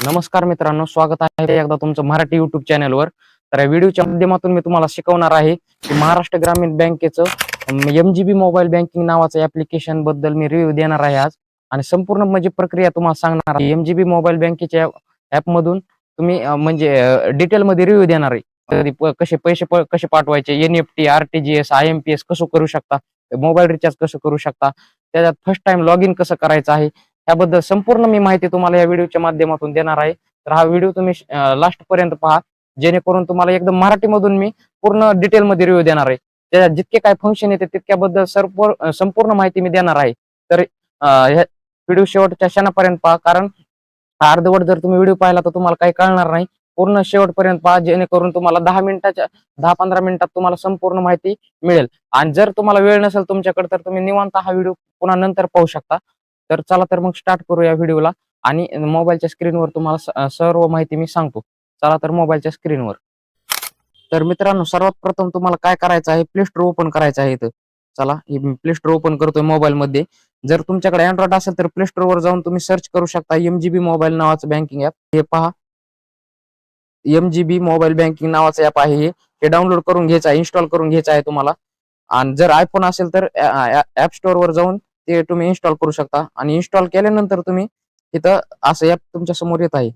नमस्कार मित्रांनो स्वागत आहे एकदा तुमचं मराठी युट्यूब चॅनलवर तर या व्हिडिओच्या माध्यमातून मी तुम्हाला शिकवणार आहे की महाराष्ट्र ग्रामीण बँकेचं M G B mobile banking नावाचं ऍप्लिकेशनबद्दल मी रिव्ह्यू देणार आहे आज. आणि संपूर्ण म्हणजे प्रक्रिया तुम्हाला सांगणार आहे. एम जी बी मोबाईल बँकेच्या ऍप मधून तुम्ही म्हणजे डिटेलमध्ये रिव्ह्यू देणार आहे. कसे पैसे कसे पाठवायचे N F T R T G S I M P S कसं करू शकता मोबाईल रिचार्ज कसं करू शकता त्याच्यात फर्स्ट टाइम लॉग इन कसं करायचं आहे त्याबद्दल संपूर्ण मी माहिती तुम्हाला या व्हिडिओच्या माध्यमातून देणार आहे. तर हा व्हिडिओ तुम्ही लास्ट पर्यंत पहा. जेणेकरून तुम्हाला एकदम मराठीमधून मी पूर्ण डिटेलमध्ये रिव्ह्यू देणार आहे. त्याच्यात जितके काय फंक्शन येते तितक्याबद्दल सर्व संपूर्ण माहिती मी देणार आहे. तर व्हिडिओ शेवटच्या क्षणापर्यंत पहा. कारण अर्धवट जर तुम्ही व्हिडिओ पाहिला तर तुम्हाला काही कळणार नाही. पूर्ण शेवटपर्यंत पहा. जेणेकरून तुम्हाला दहा मिनिटाच्या दहा पंधरा मिनिटात तुम्हाला संपूर्ण माहिती मिळेल. आणि जर तुम्हाला वेळ नसेल तुमच्याकडे तर तुम्ही निवांत हा व्हिडिओ पुन्हा नंतर पाहू शकता. तर चला तर मग स्टार्ट करू या व्हिडिओला आणि मोबाईलच्या स्क्रीनवर तुम्हाला सर्व माहिती मी सांगतो. चला तर मोबाईलच्या स्क्रीनवर तर मित्रांनो सर्वात प्रथम तुम्हाला काय करायचं आहे? प्ले स्टोर ओपन करायचं आहे इथं. चला प्ले स्टोर ओपन करतोय मोबाईलमध्ये जर तुमच्याकडे अँड्रॉइड असेल तर प्ले स्टोर वर जाऊन तुम्ही सर्च करू शकता एम जी बी मोबाईल नावाचं बँकिंग ऍप हे पहा. M G B mobile banking नावाचं ऍप आहे हे. डाउनलोड करून घ्यायचं आहे इन्स्टॉल करून घ्यायचं आहे तुम्हाला. आणि जर आयफोन असेल तर ऍप स्टोअरवर जाऊन ते तुम्ही इन्स्टॉल करू शकता. आणि इन्स्टॉल केल्यानंतर तुम्ही इथं असं ऍप तुमच्यासमोर येत आहे.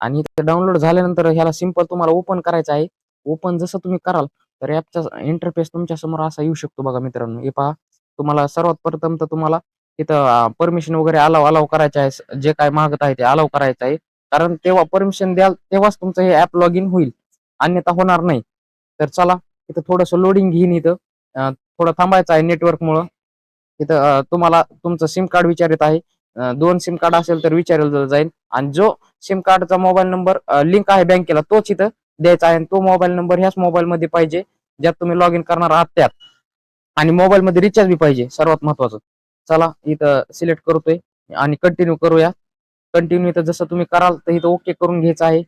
आणि इथं डाउनलोड झाल्यानंतर ह्याला सिंपल तुम्हाला ओपन करायचं आहे. ओपन जसं तुम्ही कराल तर ॲपचा इंटरफेस तुमच्यासमोर असा येऊ शकतो बघा मित्रांनो. हे पहा तुम्हाला सर्वात प्रथम तर तुम्हाला इथं परमिशन वगैरे अलाव अलाव करायचे आहे. जे काय मागत आहे ते अलाव करायचं आहे. कारण तेव्हा परमिशन द्याल तेव्हाच तुमचं हे ऍप लॉग इन होईल. अन्यथा होणार नाही. तर चला इथं थोडंसं लोडिंग घेईन इथं. थोडं थांबायचं आहे नेटवर्क इथं तुम्हाला तुमचं सिम कार्ड विचारित आहे. दोन सिम कार्ड असेल तर विचारलं जाईल. आणि जो सिम कार्डचा मोबाईल नंबर लिंक आहे बँकेला तोच इथं द्यायचा आहे. आणि तो मोबाईल नंबर ह्याच मोबाईल मध्ये पाहिजे ज्यात तुम्ही लॉग इन करणार आहात त्यात. आणि मोबाईल मध्ये रिचार्ज बी पाहिजे सर्वात महत्वाचं. चला इथं सिलेक्ट करतोय आणि कंटिन्यू करूया. कंटिन्यू इथं जसं तुम्ही कराल तर इथं ओके करून घ्यायचं आहे.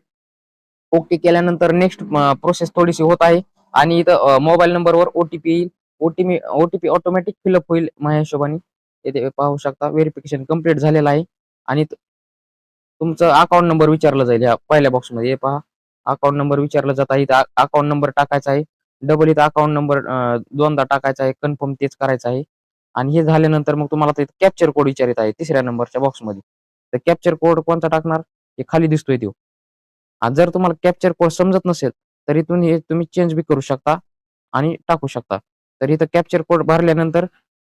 ओके केल्यानंतर नेक्स्ट प्रोसेस थोडीशी होत आहे. आणि इथं मोबाईल नंबरवर ओटीपी येईल. ओटीपी ओटीपी ऑटोमॅटिक फिलअप होईल माझ्या हिशोबाने. इथे पाहू शकता व्हेरिफिकेशन कंप्लीट झालेलं आहे. आणि तुमचा तुमचं अकाउंट नंबर विचारला जाईल या पहिल्या बॉक्समध्ये हे पहा अकाउंट नंबर विचारलं जात. आहे इथं अकाउंट नंबर टाकायचा आहे. डबल इथं अकाउंट नंबर दोनदा टाकायचा आहे. कन्फर्म तेच करायचं आहे. आणि हे झाल्यानंतर मग तुम्हाला ते कॅप्चर कोड विचारित आहे तिसऱ्या नंबरच्या बॉक्समध्ये तर कॅप्चर कोड कोणता टाकणार? हे खाली दिसतोय तो. आणि जर तुम्हाला कॅप्चर कोड समजत नसेल तर इथून हे तुम्ही चेंज बी करू शकता आणि टाकू शकता. तर इथं कॅप्चर कोड भरल्यानंतर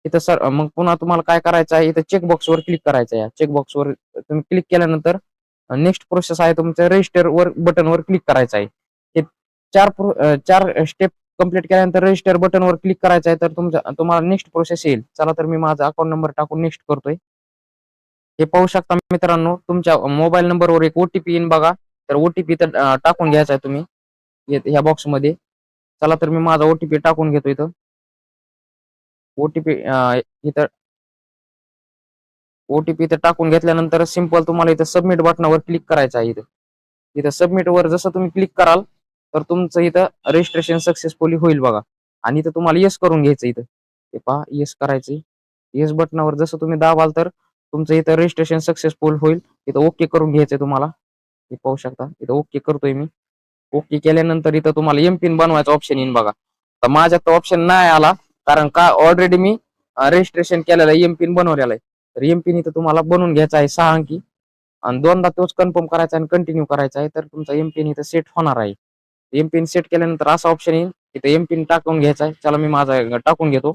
इथं सर मग पुन्हा तुम्हाला काय करायचं आहे? इथं चेक वर क्लिक करायचं आहे. चेक वर तुम्ही क्लिक केल्यानंतर नेक्स्ट प्रोसेस आहे तुमचं रजिस्टर वर बटन वर क्लिक करायचं आहे. हे चार चार स्टेप कंप्लीट केल्यानंतर रजिस्टर बटन वर क्लिक करायचं आहे तर तुमचा तुम्हाला नेक्स्ट प्रोसेस येईल. चला तर मी माझा अकाउंट नंबर टाकून नेक्स्ट करतोय. हे पाहू शकता मित्रांनो तुमच्या मोबाईल नंबरवर एक ओटीपी येईन बघा. तर ओटीपी तर टाकून घ्यायचा आहे तुम्ही. ह्या बॉक्समध्ये. चला तर मी माझा ओटीपी टाकून घेतो इथं. ओटीपी इथं ओटीपी इथं टाकून घेतल्यानंतर सिंपल तुम्हाला इथं सबमिट बटनावर क्लिक करायचं आहे इथं. इथं सबमिट वर जसं तुम्ही क्लिक कराल तर तुमचं इथं रजिस्ट्रेशन सक्सेसफुली होईल बघा. आणि इथं तुम्हाला येस करून घ्यायचं इथं. हे पहा येस करायचं येस बटनावर जसं तुम्ही दाबाल तर तुमचं इथं रजिस्ट्रेशन सक्सेसफुल होईल. इथं ओके करून घ्यायचंय तुम्हाला. हे पाहू शकता. इथं ओके करतोय मी. ओके केल्यानंतर इथं तुम्हाला एम पिन बनवायचा ऑप्शन येईन बघा. तर माझ्यात ऑप्शन नाही आला. कारण का ऑलरेडी मी रजिस्ट्रेशन केलेलं आहे एम पिन बनवलेला आहे. तर एम पिन इथं तुम्हाला बनवून घ्यायचा आहे सहा अंकी. आणि दोनदा तोच कन्फर्म करायचा आणि कंटिन्यू करायचा आहे तर तुमचा एम पिन इथं सेट होणार आहे. एम पिन सेट केल्यानंतर असा ऑप्शन येईल इथं एम पिन टाकून घ्यायचा आहे. चला मी माझा टाकून घेतो.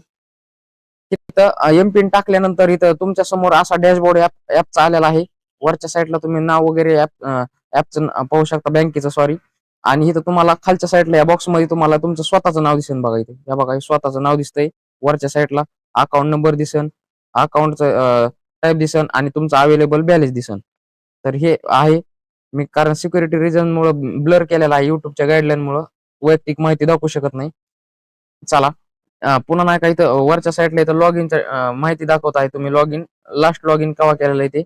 तिथं एम पिन टाकल्यानंतर इथं तुमच्यासमोर असा डॅशबोर्ड ऍप ऍपचा आलेला आहे. वरच्या साईडला तुम्ही नाव वगैरे ऍप ऍपचं पाहू शकता बँकेचं सॉरी आणि इथं तुम्हाला खालच्या साईडला या बॉक्समध्ये तुम्हाला तुमचं स्वतःचं नाव दिसेल बघा इथे. या बघा स्वतःचं नाव दिसतंय. वरच्या साईडला अकाउंट नंबर दिसन अकाउंटचं टाईप दिसन आणि तुमचं अवेलेबल बॅलन्स दिसन. तर हे आहे. मी कारण सिक्युरिटी रिझन मुळे ब्लर केलेला आहे युट्यूबच्या गाईडलाईन मुळे. वैयक्तिक माहिती दाखवू शकत नाही. चला. पुन्हा नाही का इथं वरच्या साईडला इथं लॉग इन माहिती दाखवत आहे तुम्ही log in last log in केव्हा केलेलं आहे ते?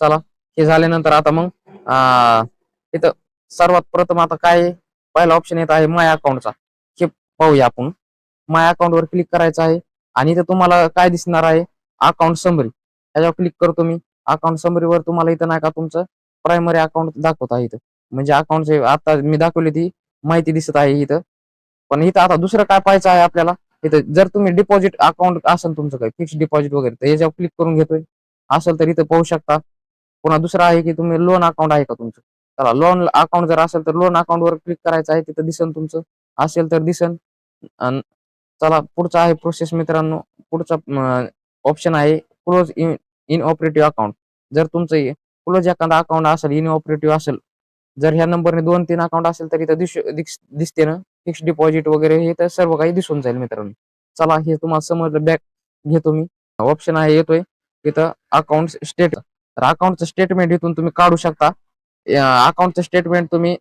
चला. हे झाल्यानंतर आता मग इथं सर्वात प्रथम आता काय पहिला ऑप्शन येत आहे माय अकाउंटचा हे पाहूया आपण. माय अकाउंटवर क्लिक करायचं आहे आणि इथं तुम्हाला काय दिसणार आहे? अकाउंट समरी त्याच्यावर क्लिक करतो मी. अकाउंट समरीवर तुम्हाला इथं नाही का तुमचं प्रायमरी अकाउंट दाखवत आहे इथं. म्हणजे अकाउंटचे आता मी दाखवली ती माहिती दिसत आहे इथं. पण इथं आता दुसरं काय पाहायचं आहे आपल्याला? इथं जर तुम्ही डिपॉझिट अकाउंट असेल तुमचं काही फिक्स डिपॉझिट वगैरे तर याच्यावर क्लिक करून घेतोय. असेल तर इथं पाहू शकता. पुन्हा दुसरं आहे की तुम्ही लोन अकाउंट आहे का तुमचं? चला लोन अकाउंट जर असेल तर लोन अकाउंट वर क्लिक करायचं आहे तिथं दिसन तुमचं. असेल तर दिसन. अन चला पुढचा आहे प्रोसेस मित्रांनो. पुढचा ऑप्शन आहे close in in operative account जर तुमचं क्लोज एखादा अकाउंट असेल इन ऑपरेटिव्ह असेल जर ह्या नंबरने दोन तीन अकाउंट असेल तर इथं दिसते ना? फिक्स डिपॉझिट वगैरे हे तर सर्व काही दिसून जाईल मित्रांनो. चला हे तुम्हाला समजलं बॅक घेतो मी. ऑप्शन आहे येतोय. इथं अकाउंट स्टेट तर अकाउंटचं स्टेटमेंट इथून तुम्ही काढू शकता. अकाउंटचं स्टेटमेंट तुम्ही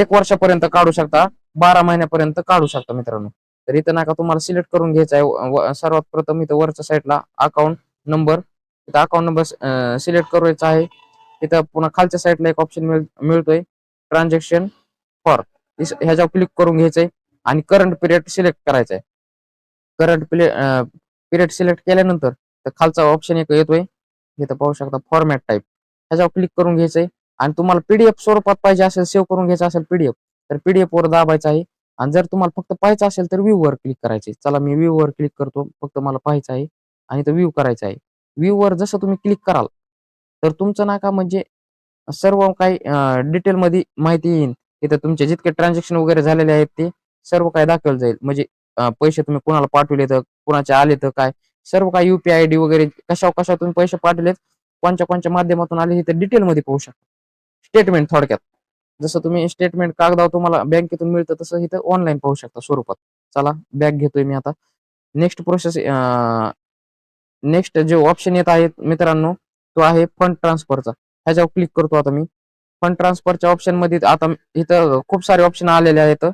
एक वर्षापर्यंत काढू शकता बारा महिन्यापर्यंत काढू शकता मित्रांनो. तर इथं नका तुम्हाला सिलेक्ट करून घ्यायचं आहे. सर्वात प्रथम इथं वरच्या साईडला अकाउंट नंबर इथं अकाउंट नंबर सिलेक्ट करायचा आहे. इथं पुन्हा खालच्या साईडला एक ऑप्शन मिळतोय ट्रान्झॅक्शन फॉर ह्याच्यावर क्लिक करून घ्यायचंय आणि करंट पिरियड सिलेक्ट करायचा आहे करंट पिरियड सिलेक्ट केल्यानंतर तर खालचा ऑप्शन एक येतोय. इथं पाहू शकता फॉर्मॅट टाईप ह्याच्यावर क्लिक करून घ्यायचंय. आणि तुम्हाला पीडीएफ स्वरूपात पाहिजे असेल सेव्ह करून घ्यायचं असेल पीडीएफ तर पीडीएफ वर दाबायचं आहे. आणि जर तुम्हाला फक्त पाहायचं असेल तर व्ह्यू वर क्लिक करायचे चला मी व्ह्यू वर क्लिक करतो. फक्त मला पाहायचं आहे. आणि तो व्ह्यू करायचा आहे. व्ह्यू वर जसं तुम्ही क्लिक कराल तर तुमचं नाका म्हणजे सर्व काही डिटेल मध्ये माहिती येईल इथं तुमचे जितके ट्रान्झॅक्शन वगैरे झालेले आहेत ते सर्व काही दाखवलं जाईल. म्हणजे पैसे तुम्ही कोणाला पाठवले तर कोणाचे आले तर काय? सर्व काही युपीआय आय डी वगैरे कशा कशा तुम्ही पैसे पाठवलेत कोणत्या कोणत्या माध्यमातून आले हे तर डिटेल मध्ये पाहू शकता. स्टेटमेंट थोडक्यात. जसं तुम्ही स्टेटमेंट कागदावर तुम्हाला बँकेतून मिळतं तसं इथं ऑनलाईन पाहू शकता स्वरूपात. चला बॅग घेतोय मी आता. नेक्स्ट प्रोसेस नेक्स्ट जे ऑप्शन येत आहेत मित्रांनो तो आहे फंड ट्रान्सफरचा ह्याच्यावर क्लिक करतो आता मी. फंड ट्रान्सफरच्या ऑप्शनमध्ये आता इथं खूप सारे ऑप्शन आलेले आहेत.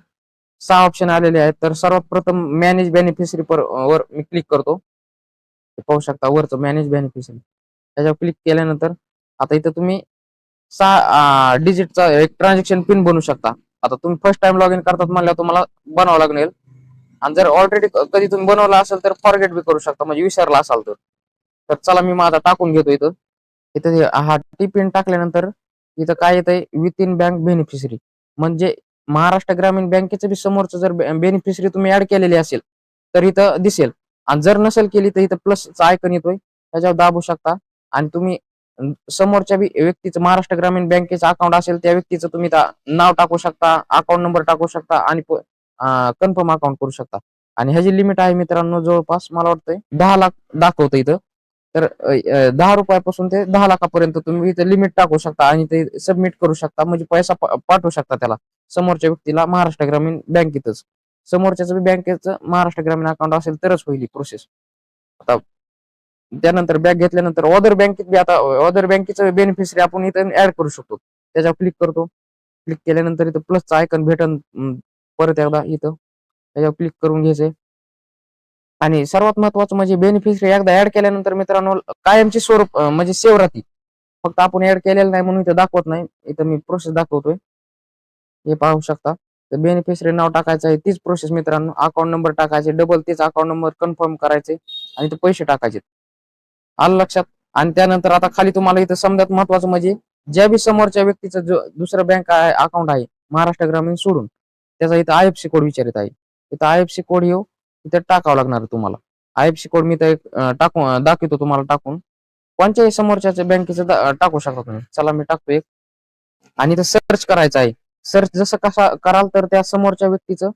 सहा ऑप्शन आलेले आहेत. तर सर्वात प्रथम मॅनेज बेनिफिशरी वर मी क्लिक करतो. पाहू शकता वरचं मॅनेज बेनिफिशरी त्याच्यावर क्लिक केल्यानंतर आता इथं तुम्ही सहा डिजिटचा एक ट्रान्झॅक्शन पिन बनवू शकता. आता तुम्ही फर्स्ट टाइम लॉग इन करतात म्हणल्यावर तुम्हाला बनावं लागेल. आणि जर ऑलरेडी कधी तुम्ही बनवला असेल तर फॉरगेट बी करू शकता म्हणजे विसरला असाल तर. तर चला मी माझा टाकून घेतो इथं. इथं हा टी पिन टाकल्यानंतर इथं काय येतंय? विथ इन बँक बेनिफिशरी म्हणजे महाराष्ट्र ग्रामीण बँकेचं बी समोरचं जर बेनिफिशरी तुम्ही ऍड केलेली असेल तर इथं दिसेल. आणि जर नसेल केली तर इथं प्लसचा आयकन येतोय. त्याच्यावर दाबू शकता. आणि तुम्ही समोरच्या बी व्यक्तीचं महाराष्ट्र ग्रामीण बँकेचं अकाउंट असेल त्या व्यक्तीचं तुम्ही नाव टाकू शकता अकाउंट नंबर टाकू शकता आणि कन्फर्म अकाउंट करू शकता. आणि ह्याची लिमिट आहे मित्रांनो जवळपास मला वाटतंय दहा लाख दाखवतं इथं. तर दहा रुपयापासून ते दहा लाखापर्यंत तुम्ही इथे लिमिट टाकू शकता आणि ते सबमिट करू शकता. म्हणजे पैसा पाठवू शकता त्याला समोरच्या व्यक्तीला महाराष्ट्र ग्रामीण बँकेतच. समोरच्याच बँकेचं महाराष्ट्र ग्रामीण अकाउंट असेल तरच होईल प्रोसेस आता त्यानंतर बॅग घेतल्यानंतर ऑदर बँकेत बी आता ऑदर बँकेचं बेनिफिशरी आपण इथं ऍड करू शकतो. त्याच्यावर क्लिक करतो. क्लिक केल्यानंतर इथं प्लसचं आयकन भेटन परत एकदा इथं. त्याच्यावर क्लिक करून घ्यायचंय. आणि सर्वात महत्वाचं म्हणजे बेनिफिशरी एकदा ऍड केल्यानंतर मित्रांनो कायमची स्वरूप म्हणजे सेव्ह राहते फक्त आपण ऍड केलेलं नाही म्हणून इथं दाखवत नाही. इथं मी प्रोसेस दाखवतोय. हे पाहू शकता. तर बेनिफिशरी नाव टाकायचं आहे. तीच प्रोसेस मित्रांनो अकाउंट नंबर टाकायचे. डबल तेच अकाउंट नंबर कन्फर्म करायचे. आणि ते पैसे टाकायचे. आलं लक्षात. आणि त्यानंतर आता खाली तुम्हाला इथं समजात महत्वाचं म्हणजे ज्या बी समोरच्या व्यक्तीचं जो दुसरं बँक अकाउंट आहे महाराष्ट्र ग्रामीण सोडून त्याचा इथं आय एफ सी कोड विचारित आहे. इथं आय एफ सी कोड येऊ इथं टाकावं लागणार तुम्हाला. आय एफ सी कोड मी तर टाकून दाखवतो तुम्हाला टाकून. कोणत्याही समोरच्या बँकेचं टाकू शकता तुम्ही. चला मी टाकतो एक. आणि इथं सर्च करायचं आहे. सर्च जसं कसा कराल तर त्या समोरच्या व्यक्तीचं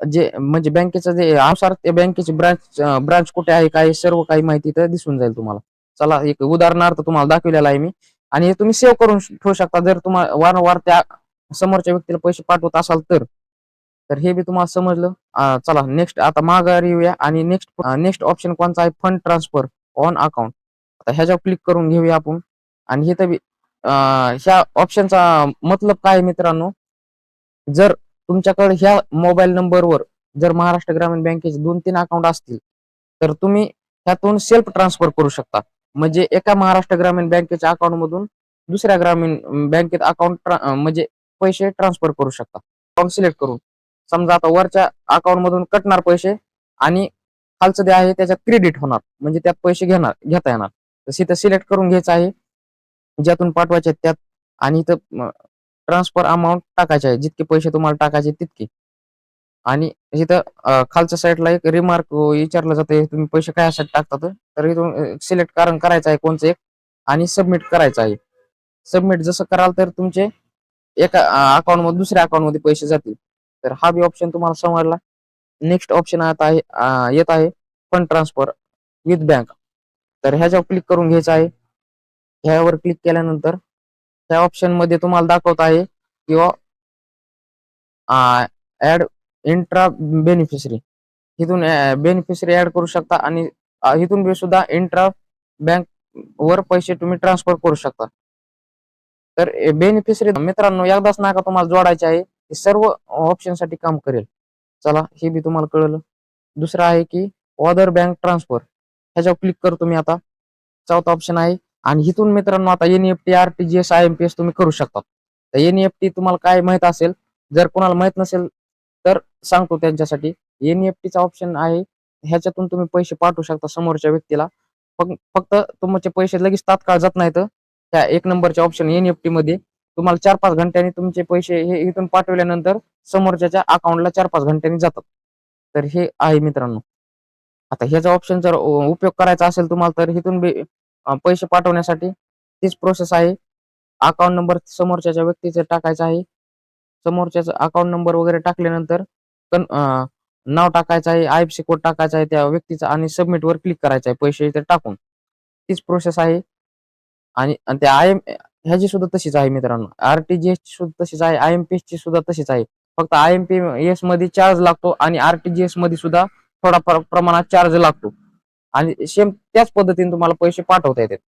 जे म्हणजे बँकेचं जे अनुसार त्या बँकेची ब्रांच ब्रांच कुठे आहे काय सर्व काही माहिती तर दिसून जाईल तुम्हाला. चला एक उदाहरणार्थ तुम्हाला दाखवलेला आहे मी. आणि हे तुम्ही सेव्ह करून ठेवू शकता. जर तुम्हाला वारंवार त्या समोरच्या व्यक्तीला पैसे पाठवत असाल तर. तर हे बी तुम्हाला समजलं. चला नेक्स्ट आता माघारी येऊया आणि नेक्स्ट नेक्स्ट ऑप्शन कोणता आहे? फंड ट्रान्सफर ऑन अकाउंट आता ह्याच्यावर क्लिक करून घेऊया आपण. आणि हे तर ह्या ऑप्शनचा मतलब काय मित्रांनो? जर तुमच्याकडे ह्या मोबाईल नंबरवर जर महाराष्ट्र ग्रामीण बँकेचे दोन तीन अकाउंट असतील तर तुम्ही ह्यातून सेल्फ ट्रान्सफर करू शकता. म्हणजे एका महाराष्ट्र ग्रामीण बँकेच्या अकाउंट मधून दुसऱ्या ग्रामीण बँकेत अकाउंट म्हणजे पैसे ट्रान्सफर करू शकता. अकाउंट सिलेक्ट करून. समजा आता वरच्या अकाउंट मधून कटणार पैसे आणि खालचं जे आहे त्याच्यात क्रेडिट होणार. म्हणजे त्यात पैसे घेणार घेता येणार. तर सिलेक्ट करून घ्यायचं आहे. ज्यातून पाठवायचे आहेत त्यात. आणि इथं ट्रान्सफर अमाऊंट टाकायचे आहे. जितके पैसे तुम्हाला टाकायचे तितके. आणि इथं खालच्या साईडला एक रिमार्क विचारलं जाते. तुम्ही पैसे कशासाठी टाकतात तर? इथून सिलेक्ट कारण करायचं आहे कोणचं एक आणि सबमिट करायचं आहे. सबमिट जसं कराल तर तुमचे एका अकाउंटमध्ये दुसऱ्या अकाउंटमध्ये पैसे जातील. तर हा बी ऑप्शन तुम्हाला समजला. नेक्स्ट ऑप्शन आता आहे येत आहे फंड ट्रान्सफर विथ बँक तर ह्याच्यावर क्लिक करून घ्यायचं आहे. ह्यावर क्लिक केल्यानंतर त्या ऑप्शनमध्ये तुम्हाला दाखवत आहे किंवा ऍड इंट्रा बेनिफिशरी इथून बेनिफिशरी ऍड करू शकता आणि इथून बी सुद्धा इंट्रा बँक वर पैसे तुम्ही ट्रान्सफर करू शकता. तर बेनिफिशरी मित्रांनो एकदाच नाका तुम्हाला जोडायचे आहे हे सर्व ऑप्शनसाठी काम करेल. चला हे बी तुम्हाला कळलं. दुसरं आहे की ऑदर बँक ट्रान्सफर ह्याच्यावर क्लिक करतो मी आता. चौथा ऑप्शन आहे आणि इथून मित्रांनो आता NEFT RTGS I M P S तुम्ही करू शकता. तर एनईएफटी तुम्हाला काय माहीत असेल जर कोणाला माहीत नसेल तर सांगतो त्यांच्यासाठी. एनईएफटीचा ऑप्शन आहे ह्याच्यातून तुम्ही पैसे पाठवू शकता समोरच्या व्यक्तीला. फक्त तुमचे पैसे लगेच तात्काळ जात नाहीत. त्या एक नंबरच्या ऑप्शन एनईएफटी मध्ये. तुम्हाला चार पाच घंट्यांनी तुमचे पैसे हे इथून पाठवल्यानंतर समोरच्या अकाउंटला चार पाच घंट्यांनी जातात. तर हे आहे मित्रांनो. आता ह्याचा ऑप्शन जर उपयोग करायचा असेल तुम्हाला तर इथून बी पैसे पाठवण्यासाठी तीच प्रोसेस आहे. अकाउंट नंबर समोरच्या व्यक्तीचं टाकायचा आहे. समोरच्याचा अकाउंट नंबर वगैरे टाकल्यानंतर कन- नाव टाकायचं आहे आय एफ सी कोड टाकायचा आहे त्या व्यक्तीचा आणि सबमिट वर क्लिक करायचं आहे पैसे इथे टाकून. तीच प्रोसेस आहे. आणि त्या आय एम ह्याची सुद्धा तशीच आहे मित्रांनो. आरटीजीएस ची सुद्धा तशीच आहे आय एम पी एस ची सुद्धा तशीच आहे. फक्त आय एम पी एसमध्ये चार्ज लागतो आणि आरटीजीएसमध्ये सुद्धा थोडा प्रमाणात चार्ज लागतो. आणि सेम त्याच पद्धतीने तुम्हाला पैसे पाठवता येतात.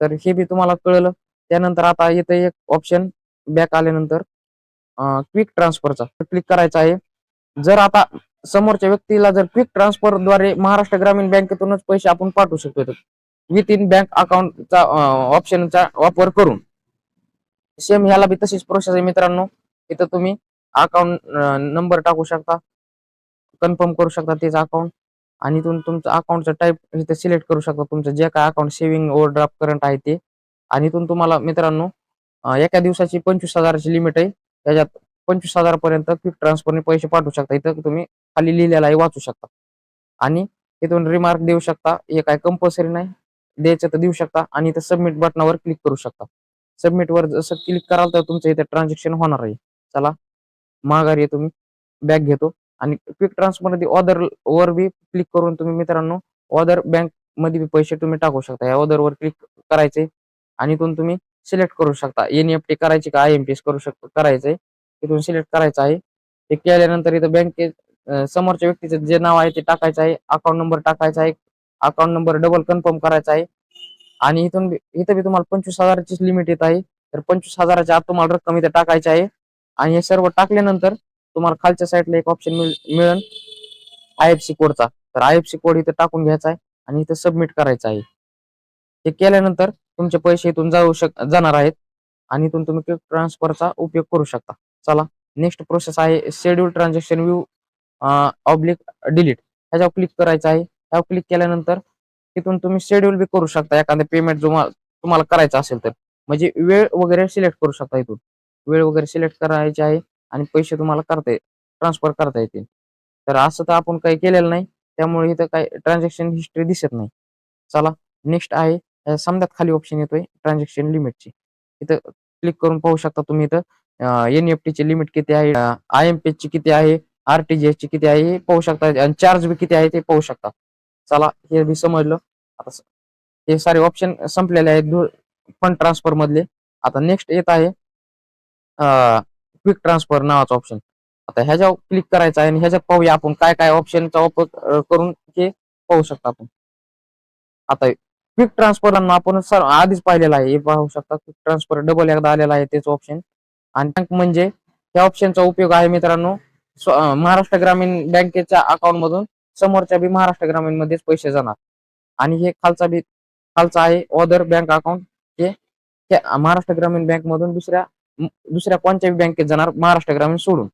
तर हे बी तुम्हाला कळलं. त्यानंतर आता येतं एक ऑप्शन बॅक आल्यानंतर क्विक ट्रान्सफरचा क्लिक करायचा आहे. जर आता समोरच्या व्यक्तीला जर क्विक ट्रान्सफरद्वारे महाराष्ट्र ग्रामीण बँकेतूनच पैसे आपण पाठवू शकतो विथ इन बँक अकाउंटचा ऑप्शनचा वापर करून. सेम ह्याला बी तशीच प्रोसेस आहे मित्रांनो. इथं तुम्ही अकाउंट नंबर टाकू शकता. कन्फर्म करू शकता तेच अकाउंट आणि इथून तुमचं अकाउंटचं टाईप इथे सिलेक्ट करू शकता. तुमचं जे काय अकाउंट सेव्हिंग ओव्हरड्राफ्ट करंट आहे ते. आणि इथून तुम्हाला मित्रांनो एका दिवसाची पंचवीस हजाराची लिमिट आहे. त्याच्यात पंचवीस हजारपर्यंत क्विक ट्रान्सफरने पैसे पाठवू शकता. इथं तुम्ही खाली लिहिलेला आहे वाचू शकता. आणि इथून रिमार्क देऊ शकता. हे काय कंपल्सरी नाही. द्यायचं तर देऊ शकता. आणि इथं सबमिट बटनावर क्लिक करू शकता. सबमिट वर जसं क्लिक कराल तर तुमचं इथे ट्रान्झॅक्शन होणार आहे. चला माघारी तुम्ही. बॅग घेतो. आणि क्विक ट्रान्सफरमध्ये ऑदर वर बी क्लिक करून तुम्ही मित्रांनो ऑदर बँकमध्ये बी पैसे तुम्ही टाकू शकता. या ऑदर वर क्लिक करायचे आणि इथून तुम्ही सिलेक्ट करू शकता. एनईएफटी करायची का आय एम पी एस करू शकता करायचंय. तिथून सिलेक्ट करायचं आहे. ते केल्यानंतर इथं बँकेत समोरच्या व्यक्तीचं जे नाव आहे ते टाकायचं आहे. अकाउंट नंबर टाकायचा आहे. अकाउंट नंबर डबल कन्फर्म करायचा आहे. आणि इथून बी- इथं बी तुम्हाला पंचवीस हजाराचीच लिमिट येत आहे. तर पंचवीस हजाराच्या आत तुम्हाला रक्कम इथे टाकायची आहे. आणि हे सर्व टाकल्यानंतर तुम्हाला खालच्या साईडला एक ऑप्शन मिळेल आय एफ सी कोडचा तर आय एफ सी कोड इथं टाकून घ्यायचा आहे आणि इथं सबमिट करायचं आहे. ते केल्यानंतर तुमचे पैसे इथून जाऊ शक जाणार आहेत आणि इथून तुम्ही क्विक ट्रान्सफरचा उपयोग करू शकता. चला नेक्स्ट प्रोसेस आहे schedule transaction view oblique delete ह्याच्यावर क्लिक करायचं आहे. ह्यावर क्लिक केल्यानंतर तिथून तुम्ही शेड्यूल बी करू शकता. एखादा पेमेंट जो तुम्हाला करायचा असेल तर. म्हणजे वेळ वगैरे सिलेक्ट करू शकता इथून. वेळ वगैरे सिलेक्ट करायची आहे. आणि पैसे तुम्हाला करता ट्रान्सफर करता येतील. तर असं तर आपण काही केलेलं नाही त्यामुळे इथं काही ट्रान्झॅक्शन हिस्ट्री दिसत नाही. चला नेक्स्ट आहे समजा समजात खाली ऑप्शन येतोय ट्रान्झॅक्शन लिमिटची इथं क्लिक करून पाहू शकता तुम्ही इथं एनईएफटी ची लिमिट किती आहे आय एम पी ची किती आहे आरटीजीएस ची किती आहे हे पाहू शकता आणि चार्ज बी किती आहे ते पाहू शकता. चला हे मी समजलं. आता हे सारे ऑप्शन संपलेले आहेत फंड ट्रान्सफर मधले. आता नेक्स्ट येत आहे क्विक ट्रान्सफर नावाचा ऑप्शन आता ह्याच्यावर क्लिक करायचं आहे आणि ह्याच्यात पाहूया आपण काय काय ऑप्शनचा वापर करून हे पाहू शकता आपण. आता क्विक ट्रान्सफर आपण सर आधीच पाहिलेला आहे. हे पाहू शकता क्विक ट्रान्सफर डबल एकदा आलेला आहे तेच ऑप्शन आणि बँक म्हणजे या ऑप्शनचा उपयोग आहे मित्रांनो महाराष्ट्र ग्रामीण बँकेच्या अकाउंट मधून समोरच्या बी महाराष्ट्र ग्रामीण मध्येच पैसे जाणार. आणि हे खालचा बी खालचा आहे ऑदर बँक अकाउंट हे महाराष्ट्र ग्रामीण बँक मधून दुसऱ्या दुसऱ्या कोणत्याही बँकेत जाणार महाराष्ट्र ग्रामीण सोडून.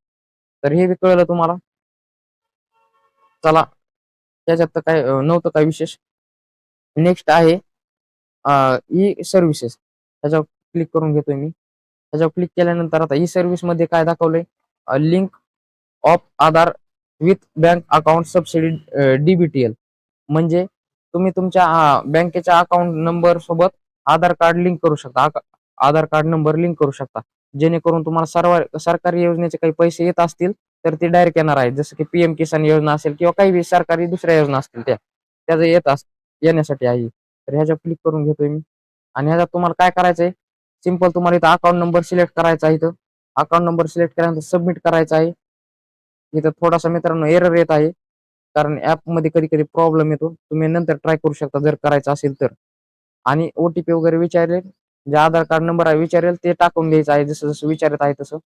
तर हे बी कळलं तुम्हाला? चला त्याच्यात तर काय नव्हतं काय विशेष. नेक्स्ट आहे ई सर्व्हिसेस त्याच्यावर क्लिक करून घेतोय मी. त्याच्यावर क्लिक केल्यानंतर आता ई सर्व्हिसमध्ये काय दाखवलंय? Link of Aadhaar with bank account subsidy DBTL म्हणजे तुम्ही तुमच्या बँकेच्या अकाउंट नंबर सोबत आधार कार्ड लिंक करू शकता. आधार कार्ड नंबर लिंक करू शकता. जेणेकरून तुम्हाला सर्व सरकारी योजनेचे काही पैसे येत असतील तर ते डायरेक्ट येणार आहेत. जसं की पीएम किसान योजना असेल किंवा काही सरकारी दुसऱ्या योजना असतील त्या त्याचं येत अस येण्यासाठी आहे तर ह्याच्या क्लिक करून घेतोय मी. आणि ह्याच्यात तुम्हाला काय करायचंय? सिंपल तुम्हाला इथं अकाउंट नंबर सिलेक्ट करायचा आहे इथं. अकाउंट नंबर सिलेक्ट केल्यानंतर सबमिट करायचा आहे. इथं थोडासा मित्रांनो एरर येत आहे. कारण ऍपमध्ये कधी कधी प्रॉब्लेम येतो. तुम्ही नंतर ट्राय करू शकता जर करायचं असेल तर. आणि ओटीपी वगैरे विचारेल जे आधार कार्ड नंबर आहे विचारेल ते टाकून द्यायचं आहे जसं जसं विचारत आहे तसं.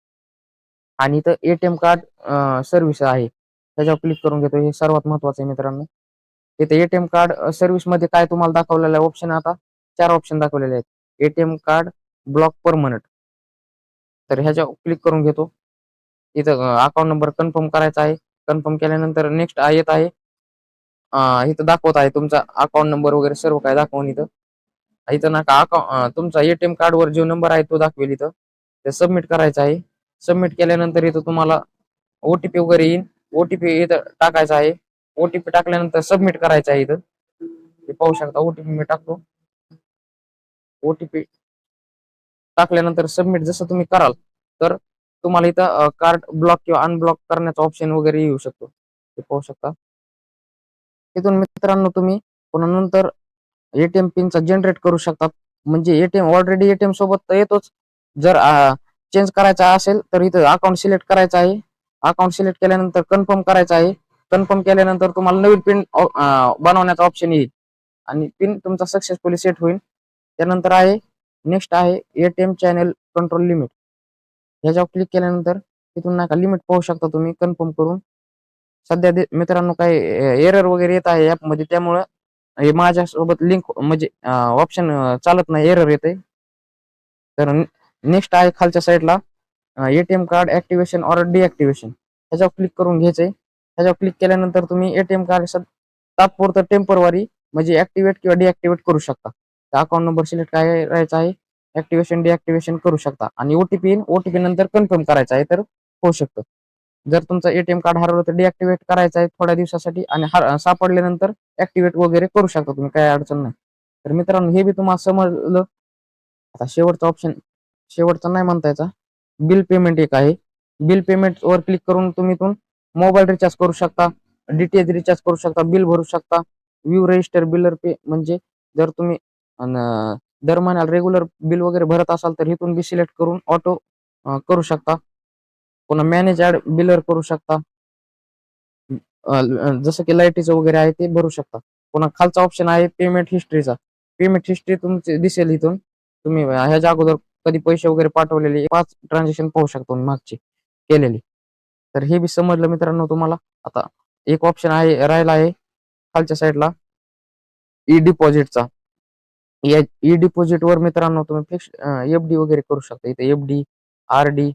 आणि इथं एटीएम कार्ड सर्व्हिस आहे. त्याच्यावर क्लिक करून घेतो. हे सर्वात महत्वाचं आहे मित्रांनो. इथे एटीएम कार्ड सर्व्हिसमध्ये काय तुम्हाला दाखवलेलं आहे? ऑप्शन आता. चार ऑप्शन दाखवलेले आहेत. एटीएम कार्ड ब्लॉक परमनंट तर ह्याच्यावर क्लिक करून घेतो. इथं अकाउंट नंबर कन्फर्म करायचा आहे. कन्फर्म केल्यानंतर नेक्स्ट येत आहे. इथं दाखवत आहे तुमचा अकाउंट नंबर वगैरे सर्व काय दाखवून इथं. इथं नका अकाउंट तुमचा एटीएम कार्ड वर जो नंबर आहे तो दाखवेल इथं. ते सबमिट करायचा आहे. सबमिट केल्यानंतर इथं तुम्हाला ओटीपी वगैरे येईल ओटीपी इथं टाकायचा आहे. ओटीपी टाकल्यानंतर सबमिट करायचं आहे इथं. हे पाहू शकता ओटीपी मी टाकतो. ओटीपी टाकल्यानंतर सबमिट जसं तुम्ही कराल तर तुम्हाला इथं कार्ड ब्लॉक किंवा अनब्लॉक करण्याचा ऑप्शन वगैरे येऊ शकतो. ते पाहू शकता. तिथून मित्रांनो तुम्ही पुन्हा नंतर एटीएम पिनचा जनरेट करू शकतात. म्हणजे एटीएम ऑलरेडी एटीएम सोबत तर येतोच. जर चेंज करायचा असेल तर इथं अकाउंट सिलेक्ट करायचं आहे. अकाउंट सिलेक्ट केल्यानंतर कन्फर्म करायचं आहे. कन्फर्म केल्यानंतर तुम्हाला नवीन पिन बनवण्याचा ऑप्शन येईल. आणि पिन तुमचा सक्सेसफुली सेट होईल. त्यानंतर आहे नेक्स्ट आहे एटीएम चॅनेल कंट्रोल लिमिट ह्याच्यावर क्लिक केल्यानंतर तिथून नाही का लिमिट पाहू शकता तुम्ही कन्फर्म करून. सध्या मित्रांनो काही एरर वगैरे येत आहे ऍपमध्ये त्यामुळं हे माझ्यासोबत लिंक म्हणजे ऑप्शन चालत नाही एरर येते तर नेक्स्ट आहे खालच्या साईडला ATM card activation or deactivation ह्याच्यावर क्लिक करून घ्यायचंय. ह्याच्यावर क्लिक केल्यानंतर तुम्ही एटीएम कार्ड तात्पुरतं टेम्परवारी म्हणजे ऍक्टिव्हेट किंवा डिऍक्टिव्हेट करू शकता. अकाउंट नंबर सिलेक्ट काय करायचा आहे? ऍक्टिव्हेशन डिऍक्टिव्हेशन करू शकता. आणि ओटीपी ओटीपी नंतर कन्फर्म करायचं आहे तर होऊ शकतं. जर तुमचं एटीएम कार्ड हरवलं तर डिॲक्टिवेट करायचं आहे थोड्या दिवसासाठी आणि सापडल्यानंतर ऍक्टिव्हेट वगैरे करू शकता तुम्ही काही अडचण नाही. तर मित्रांनो हे बी तुम्हाला समजलं. आता शेवटचा ऑप्शन शेवटचा नाही म्हणता याचा बिल पेमेंट एक आहे. बिल पेमेंट वर क्लिक करून तुम्ही इथून मोबाईल रिचार्ज करू शकता डीटीएच रिचार्ज करू शकता बिल भरू शकता. व्यू रजिस्टर बिलर पे म्हणजे जर तुम्ही अन, दर महिन्याला रेग्युलर बिल वगैरे भरत असाल तर इथून बी सिलेक्ट करून ऑटो करू शकता. पुन्हा मॅनेज ऍड बिलर करू शकता. जसं की लाईटीचं वगैरे आहे ते भरू शकता. पुन्हा खालचा ऑप्शन आहे पेमेंट हिस्ट्रीचा पेमेंट हिस्ट्री तुमची दिसेल इथून. तुम्ही ह्याच्या अगोदर कधी पैसे वगैरे पाठवलेले पाच ट्रान्झॅक्शन पाहू शकतो मागची केलेली. तर हे बी समजलं मित्रांनो तुम्हाला. आता एक ऑप्शन आहे राहिला आहे खालच्या साईडला ई डिपॉझिटचा ई डिपॉझिट वर मित्रांनो तुम्ही फिक्स एफ डी वगैरे करू शकता. इथे एफ डी आर डी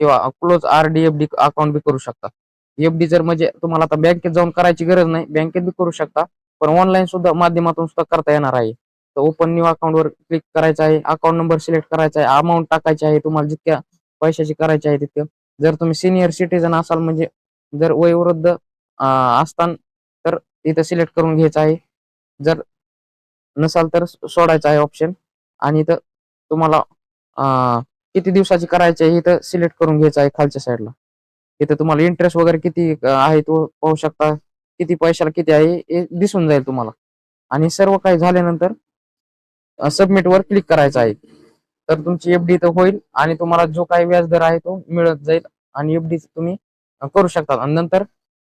किंवा close R D F D account बी करू शकता. एफ डी जर म्हणजे तुम्हाला आता बँकेत जाऊन करायची गरज नाही बँकेत बी करू शकता पण ऑनलाईन सुद्धा माध्यमातून सुद्धा करता येणार आहे. तर ओपन न्यू अकाउंट वर क्लिक करायचं आहे अकाउंट नंबर सिलेक्ट करायचा आहे अमाऊंट टाकायची आहे तुम्हाला जितक्या पैशाची करायची आहे तितक्या जर तुम्ही सिनियर सिटीजन असाल म्हणजे जर वयोवृद्ध असताना असतान तर इथं सिलेक्ट करून घ्यायचं आहे. जर नसाल तर सोडायचं आहे ऑप्शन आणि इथं तुम्हाला किती दिवसाची करायची आहे इथं सिलेक्ट करून घ्यायचं आहे खालच्या साईडला इथं तुम्हाला इंटरेस्ट वगैरे किती आहे तो पाहू शकता. किती पैशाला किती आहे हे दिसून जाईल तुम्हाला. आणि सर्व काही झाल्यानंतर सबमिट वर क्लिक करायचं आहे. तर तुमची एफडी तर होईल आणि तुम्हाला जो काही व्याज दर आहे तो मिळत जाईल आणि एफडी तुम्ही करू शकता. आणि नंतर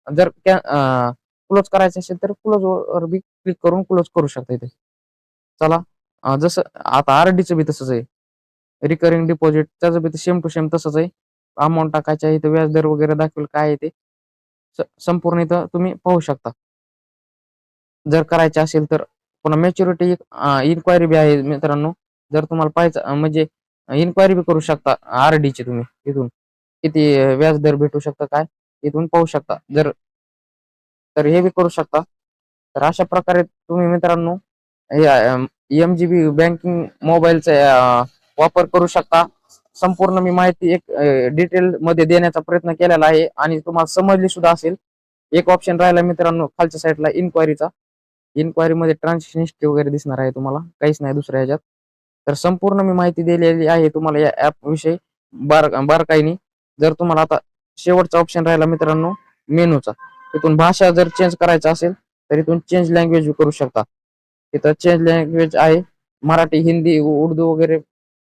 जर क्लोज करायचं असेल तर क्लोज वर बी क्लिक करून क्लोज करू शकता इथे. चला जसं आता आरडीचं बी तसंच आहे. रिकरिंग डिपॉझिट त्याचं बी सेम टू सेम तसंच आहे. अमाऊंट टाकायची आहे इथं व्याजदर वगैरे दाखवेल काय आहे ते. संपूर्ण इथं तुम्ही पाहू शकता. जर करायचे असेल तर पुन्हा मॅच्युरिटी इन्क्वायरी बी आहे मित्रांनो. जर तुम्हाला पाहायचं म्हणजे इन्क्वायरी बी करू शकता आरडी डीची तुम्ही इथून. किती व्याजदर व्याज दर भेटू शकता काय इथून पाहू शकता. जर तर हे बी करू शकता. तर अशा प्रकारे तुम्ही मित्रांनो हे एम जी बी बँकिंग मोबाईलचं वापर करू शकता. संपूर्ण मी माहिती एक डिटेल मध्ये देण्याचा प्रयत्न केलेला आहे. आणि तुम्हाला समजली सुद्धा असेल. एक ऑप्शन राहिला मित्रांनो खालच्या साईडला इन्क्वायरीचा इन्क्वायरी मध्ये ट्रान्झॅक्शन हिस्ट्री वगैरे दिसणार आहे तुम्हाला. काहीच नाही दुसऱ्या ह्याच्यात. तर संपूर्ण मी माहिती दिलेली आहे तुम्हाला या ऍप विषयी. बार बारकाईनी जर तुम्हाला आता शेवटचा ऑप्शन राहिला मित्रांनो मेनूचा तिथून भाषा जर चेंज करायचा असेल तर इथून चेंज लँग्वेज करू शकता. तिथं चेंज लँग्वेज आहे. मराठी हिंदी उर्दू वगैरे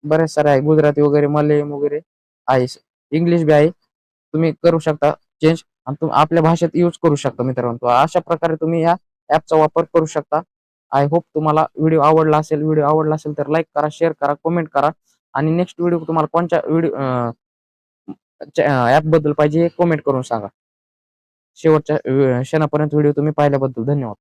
बऱ्याच सारे आहे. गुजराती वगैरे मल्याळम वगैरे आहे. इंग्लिश बी आहे. तुम्ही करू शकता चेंज आणि तुम्ही आपल्या भाषेत यूज करू शकता मित्रांनो. अशा प्रकारे तुम्ही या ऍपचा वापर करू शकता. आय होप तुम्हाला व्हिडिओ आवडला असेल व्हिडिओ आवडला असेल तर लाईक करा शेअर करा कमेंट करा आणि नेक्स्ट व्हिडिओ तुम्हाला कोणत्या व्हिडिओ ऍपबद्दल पाहिजे हे कमेंट करून सांगा. शेवटच्या क्षणापर्यंत व्हिडिओ तुम्ही पाहिल्याबद्दल धन्यवाद.